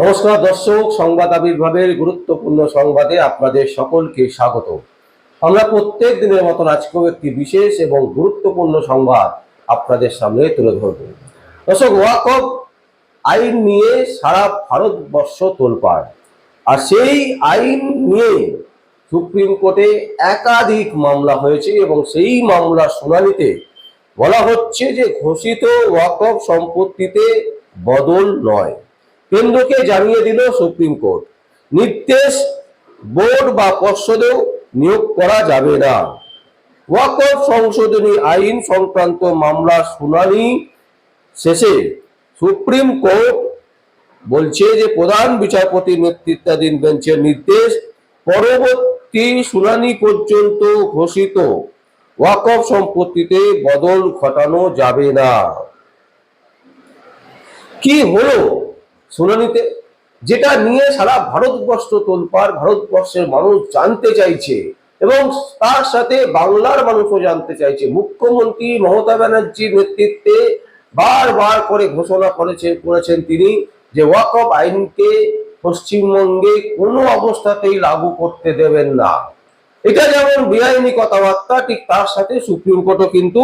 নমস্কার দর্শক, সংবাদ আবির্ভাবের গুরুত্বপূর্ণ সংবাদে আপনাদের সকলকে স্বাগত। আমরা প্রত্যেক দিনের মতন আজকেও একটি বিশেষ এবং গুরুত্বপূর্ণ সংবাদ আপনাদের সামনে তুলে ধরব। দর্শক, ওয়াকফ আইন নিয়ে সারা ভারতবর্ষ তোলপাড়। আর সেই আইন নিয়ে সুপ্রিম কোর্টে একাধিক মামলা হয়েছে এবং সেই মামলার শুনানিতে বলা হচ্ছে যে ঘোষিত ওয়াকফ সম্পত্তিতে বদল নয়। কেন্দ্রকে জানিয়ে দিল সুপ্রিম কোর্ট। নির্দেশ, বোর্ড বা পর্ষদেও নিয়োগ করা যাবে না। ওয়াকফ সংশোধনী আইন সংক্রান্ত মামলার শুনানি শেষে সুপ্রিম কোর্ট বলছে যে প্রধান বিচারপতি নেতৃত্বাধীন বেঞ্চের নির্দেশ পরবর্তী শুনানি পর্যন্ত ঘোষিত। ওয়াকফ সম্পত্তিতে বদল ঘটানো যাবে না। কি হলো? শুনানিতে, যেটা নিয়ে সারা ভারতবর্ষ তোলপার ভারতবর্ষের মানুষ জানতে চাইছে এবং তার সাথে বাংলার মানুষও জানতে চাইছে। মুখ্যমন্ত্রী মমতা ব্যানার্জির নেতৃত্বে বারবার করে ঘোষণা করেছে, করেছেন তিনি যে ওয়াকফ আইনকে পশ্চিমবঙ্গে কোনো অবস্থাতেই লাগু করতে দেবেন না। এটা যেমন বেআইনি কথাবার্তা, ঠিক তার সাথে সুপ্রিম কোর্টও কিন্তু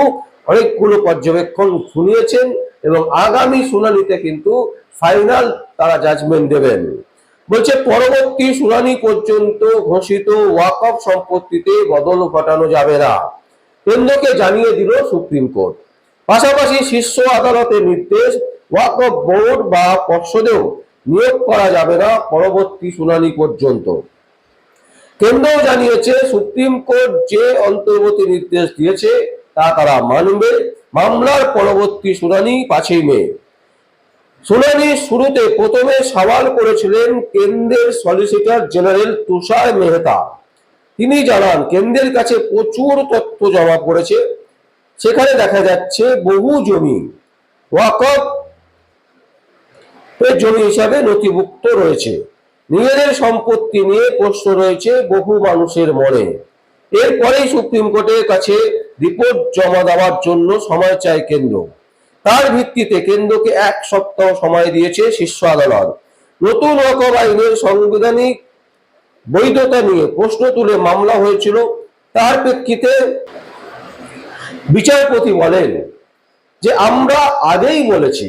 অনেকগুলো পর্যবেক্ষণ শুনিয়েছেন এবং আগামী শুনানিতে কিন্তু ফাইনাল তারা জাজমেন্ট দেবেন। বলছে, পরবর্তী শুনানি পর্যন্ত ঘোষিত ওয়াকফ সম্পত্তিতে বদল ঘটানো যাবে না। কেন্দ্রকে জানিয়ে দিল সুপ্রিম কোর্ট। পাশাপাশি শীর্ষ আদালতের নির্দেশ, ওয়াকফ বোর্ড বা পর্ষদেও নিয়োগ করা যাবে না পরবর্তী শুনানি পর্যন্ত। কেন্দ্রও জানিয়েছে, সুপ্রিম কোর্ট যে অন্তর্বর্তী নির্দেশ দিয়েছে, তা তারা মানবে। মামলার পরবর্তী শুনানি পাঁচই মে। শুনানির শুরুতে প্রথমে সওয়াল করেছিলেন কেন্দ্রের সলিসিটর জেনারেল তুষার মেহতা। তিনি জানান, কেন্দ্রের কাছে প্রচুর তথ্য জমা পড়েছে। সেখানে দেখা যাচ্ছে বহু জমি জমি হিসাবে নথিভুক্ত রয়েছে। নিজেদের সম্পত্তি নিয়ে প্রশ্ন রয়েছে বহু মানুষের মনে। এরপরেই সুপ্রিম কোর্টের কাছে রিপোর্ট জমা দেওয়ার জন্য সময় চায় কেন্দ্র। তার ভিত্তিতে কেন্দ্রকে এক সপ্তাহ সময় দিয়েছে শীর্ষ আদালত। নতুন ওয়াকফ আইনের সাংবিধানিক বৈধতা নিয়ে প্রশ্ন তুলে মামলা হয়েছিল। তার প্রেক্ষিতে বিচারপতি বলেন যে, আমরা আগেই বলেছি,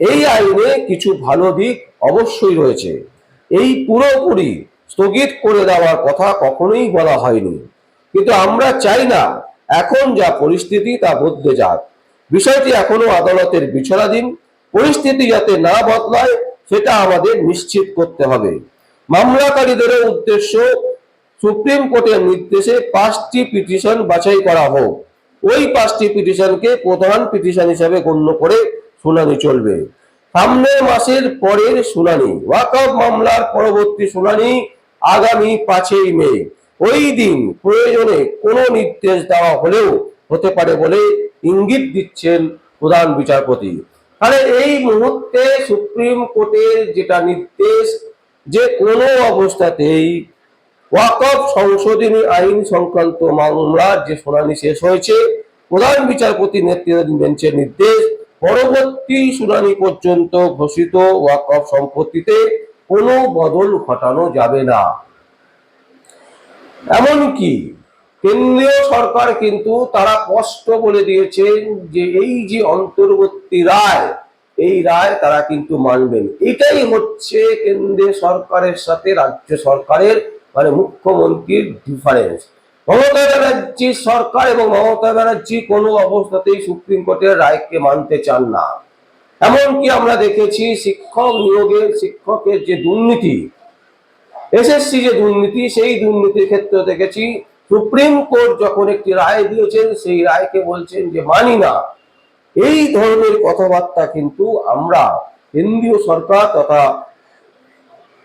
এই আইনে কিছু ভালো দিক অবশ্যই রয়েছে। এই পুরোপুরি স্থগিত করে দেওয়ার কথা কখনোই বলা হয়নি। কিন্তু আমরা চাই না এখন যা পরিস্থিতি তা বদলে যাক। বিষয়টি এখনও আদালতের বিছানাধীন পরিস্থিতি যাতে না বদলায়, সেটা আমাদের নিশ্চিত করতে হবে। মামলাকারীদের উদ্দেশ্য সুপ্রিম কোর্টের নির্দেশে পাঁচটি পিটিশন বাছাই করা হোক। ওই পাঁচটি পিটিশনকে প্রধান পিটিশন হিসেবে গণ্য করে শুনানি চলবে। সামনের মাসের পরের শুনানি ওয়াকফ মামলার পরবর্তী শুনানি আগামী পাঁচই মে। ওই দিন প্রয়োজনে কোনো নির্দেশ দেওয়া হলেও হতে পারে বলে ইঙ্গিত দিচ্ছেন প্রধান বিচারপতি। তাহলে এই মুহূর্তে সুপ্রিম কোর্টের যেটা নির্দেশ, যে কোনো অবস্থাতেই ওয়াকফ সংশোধনী আইন সংক্রান্ত মামলার যে শুনানি শেষ হয়েছে, প্রধান বিচারপতি নেতৃত্বাধীন বেঞ্চের নির্দেশ, পরবর্তী শুনানি পর্যন্ত ঘোষিত ওয়াকফ সম্পত্তিতে কোনো বদল ঘটানো যাবে না। এমনকি কেন্দ্রীয় সরকার কিন্তু তারা স্পষ্ট বলে দিয়েছেন যে এই যে অন্তর্বর্তী রায়, এই রায় তারা কিন্তু মানবেন। এটাই হচ্ছে কেন্দ্রীয় সরকারের সাথে রাজ্য সরকারের মানে মুখ্যমন্ত্রীর ডিফারেন্স মমতা ব্যানার্জি সরকার এবং মমতা ব্যানার্জি কোনো অবস্থাতেই সুপ্রিম কোর্টের রায়কে মানতে চান না। এমনকি আমরা দেখেছি শিক্ষক নিয়োগের শিক্ষকের যে দুর্নীতি, এসএসসি যে দুর্নীতি, সেই দুর্নীতির ক্ষেত্রে দেখেছি সুপ্রিম কোর্ট যখন একটি রায় দিয়েছেন, সেই রায়কে বলছেন যে মানি না। এই ধরনের কথাবার্তা কিন্তু আমরা কেন্দ্রীয় সরকার তথা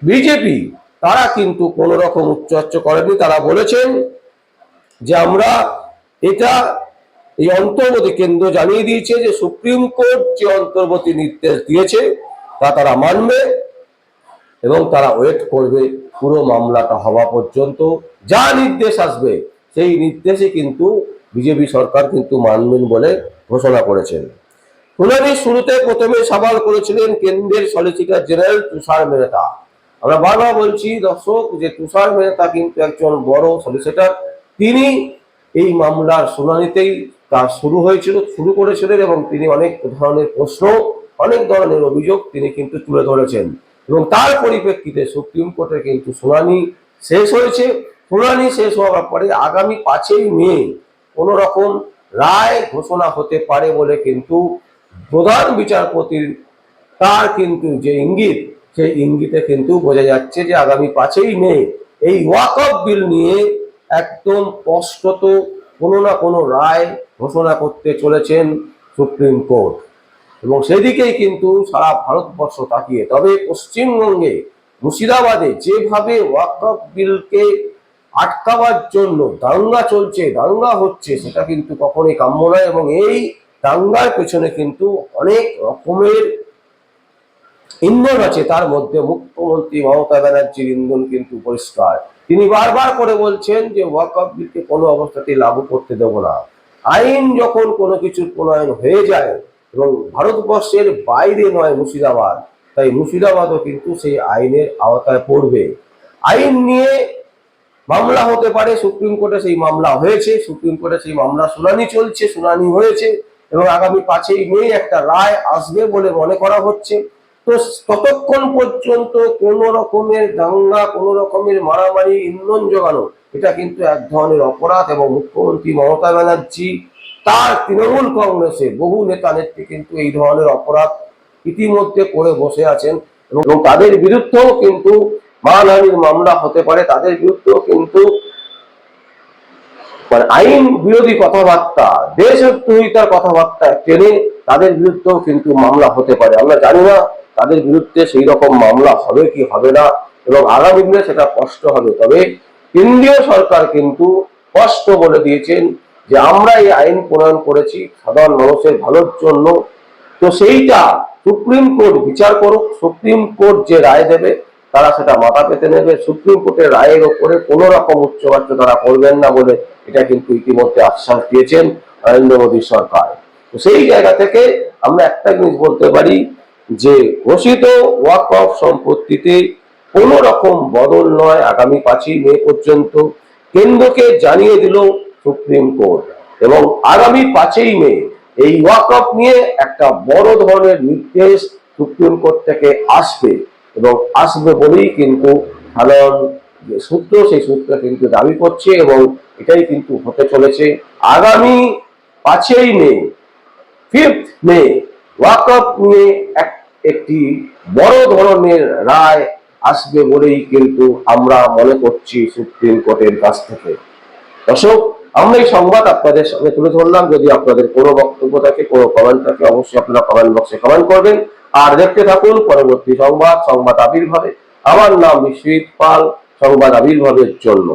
বিজেপি, তারা কিন্তু কোন রকম উচ্চাচ্চ করেনি। তারা বলেছেন যে আমরা এটা এই অন্তর্বর্তী কেন্দ্র জানিয়ে দিয়েছে যে সুপ্রিম কোর্ট যে অন্তর্বর্তী নির্দেশ দিয়েছে, তা তারা মানবে এবং তারা ওয়েট করবে। পুরো মামলাটা হওয়া পর্যন্ত যা নির্দেশ আসবে, সেই নির্দেশে কিন্তু বিজেপি সরকার কিন্তু মানবেন বলে ঘোষণা করেছেন। শুনানির শুরুতে প্রথমে সওয়াল করেছিলেন কেন্দ্রের সলিসিটর জেনারেল তুষার মেহতা। আমরা বারবার বলছি, দর্শক, যে তুষার মেহতা কিন্তু একজন বড় সলিসিটর। তিনি এই মামলার শুনানিতেই তার শুরু হয়েছিল, শুরু করেছিলেন এবং তিনি অনেক ধরনের প্রশ্ন, অনেক ধরনের অভিযোগ তিনি কিন্তু তুলে ধরেছেন। এবং তার পরিপ্রেক্ষিতে সুপ্রিম কোর্টে কিন্তু শুনানি শেষ হয়েছে। শুনানি শেষ হওয়ার পরে আগামী পাঁচই মে কোন রকম রায় ঘোষণা হতে পারে বলে কিন্তু প্রধান বিচারপতির তার কিন্তু যে ইঙ্গিত, সেই ইঙ্গিতে কিন্তু বোঝা যাচ্ছে যে আগামী পাঁচই মে এই ওয়াকফ বিল নিয়ে একদম স্পষ্টত কোনো না কোনো রায় ঘোষণা করতে চলেছেন সুপ্রিম কোর্ট। এবং সেদিকেই কিন্তু সারা ভারতবর্ষ তাকিয়ে। তবে পশ্চিমবঙ্গে মুর্শিদাবাদে যেভাবে ওয়াকফ বিলকে আটকাবার জন্য দাঙ্গা চলছে, দাঙ্গা হচ্ছে, সেটা কিন্তু কখনোই কাম্য নয় এবং এই দাঙ্গার পেছনে কিন্তু অনেক রকমের ইন্ধন আছে। তার মধ্যে মুখ্যমন্ত্রী মমতা ব্যানার্জির ইন্ধন কিন্তু পরিষ্কার। তিনি বারবার করে বলছেন যে ওয়াকফ বিলকে কোনো অবস্থাতেই লাগু করতে দেব না। আইন যখন কোনো কিছুর প্রণয়ন হয়ে যায় এবং ভারতবর্ষের বাইরে নয় মুর্শিদাবাদ। তাই মুর্শিদাবাদও কিন্তু সেই আইনের আওতায় পড়বে। আইন নিয়ে মামলা হতে পারে, সুপ্রিম কোর্টে সেই মামলা হয়েছে, সুপ্রিম কোর্টে সেই মামলা শুনানি চলছে, শুনানি হয়েছে এবং আগামী পাঁচই মে একটা রায় আসবে বলে মনে করা হচ্ছে। তো ততক্ষণ পর্যন্ত কোন রকমের দাঙ্গা, কোন রকমের মারামারি, ইন্ধন জোগানো, এটা কিন্তু এক ধরনের অপরাধ এবং মুখ্যমন্ত্রী মমতা ব্যানার্জি তার তৃণমূল কংগ্রেসে বহু নেতা নেত্রী কিন্তু এই ধরনের অপরাধ ইতিমধ্যে করে বসে আছেন এবং তাদের বিরুদ্ধেও কিন্তু মানহানির মামলা হতে পারে। তাদের বিরুদ্ধেও কিন্তু মানে আইন বিরোধী কথাবার্তা, দেশদ্রোহিতার কথাবার্তা টেনে তাদের বিরুদ্ধেও কিন্তু মামলা হতে পারে। আমরা জানি না তাদের বিরুদ্ধে সেই রকম মামলা হবে কি হবে না এবং আগামী দিনে সেটা কষ্ট হবে। তবে কেন্দ্রীয় সরকার কিন্তু স্পষ্ট বলে দিয়েছেন যে আমরা এই আইন প্রণয়ন করেছি, সাধারণ মানুষের ভালোর জন্য। তো সেইটা সুপ্রিম কোর্ট বিচার করুক, সুপ্রিম কোর্ট যে রায় দেবে, তারা সেটা মাথা পেতে নেবে। সুপ্রিম কোর্টের রায়ের ওপরে কোন রকম উচ্চবাচ্য তারা করবেন না বলে এটা কিন্তু ইতিমধ্যে আশ্বাস দিয়েছেন নরেন্দ্র মোদী সরকার। তো সেই জায়গা থেকে আমরা একটা জিনিস বলতে পারি যে, ঘোষিত ওয়াক অফ সম্পত্তিতে কোন রকম বদল নয় আগামী পাঁচই মে পর্যন্ত। কেন্দ্রকে জানিয়ে দিল সুপ্রিম কোর্ট। এবং আগামী পাঁচই মে এই ওয়াক অফ নিয়ে একটা বড় ধরনের নির্দেশ সুপ্রিম কোর্ট থেকে আসবে এবং আসবে বলেই কিন্তু সাধারণ যে সূত্র, সেই সূত্র কিন্তু দাবি করছে এবং এটাই কিন্তু হতে চলেছে। আগামী পাঁচই মে, ফিফথ মে ওয়াকআপ নিয়ে এক, একটি বড় ধরনের রায় আসবে বলেই কিন্তু আমরা মনে করছি সুপ্রিম কোর্টের কাছ থেকে। দর্শক আমরা এই সংবাদ আপনাদের সঙ্গে তুলে ধরলাম। যদি আপনাদের কোনো বক্তব্য থাকে, কোনো কমেন্ট থাকে, অবশ্যই আপনারা কমেন্ট বক্সে কমেন্ট করবেন। আর দেখতে থাকুন, পরবর্তী সংবাদ সংবাদ আবির্ভাবে। আমার নাম বিশ্বজিৎ পাল, সংবাদ আবির্ভাবের জন্য।